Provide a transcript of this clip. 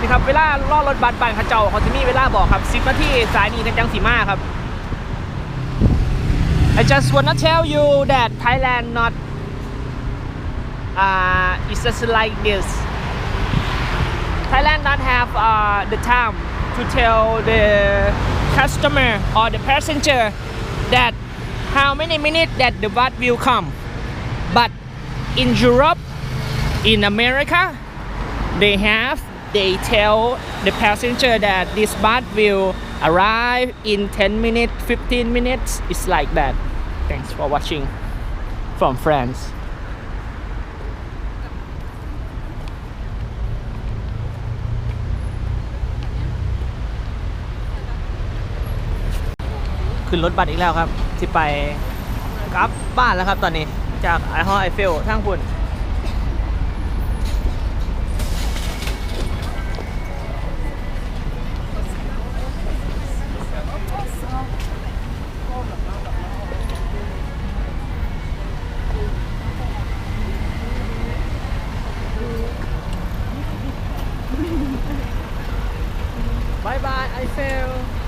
นี่ครับเวลาล่อรถบัสบานเขาเจ้าเขาจะมีเวลาบอกครับ10นาทีสายนี้กันจังสีมาครับ I just wanna tell you that Thailand not uh, it's just like this Thailand not have uh, the time to tell the customer or the passenger that how many minutes that the bus will come but in Europe in America they have they tell the passenger that this bus will arrive in 10 minutes 15 minutes it's like that thanks for watching from France ขึ้นรถบัสอีกแล้วครับ ที่ไปกลับบ้านแล้วครับตอนนี้จากไอฮอไอเฟลทั้งคุณ I feel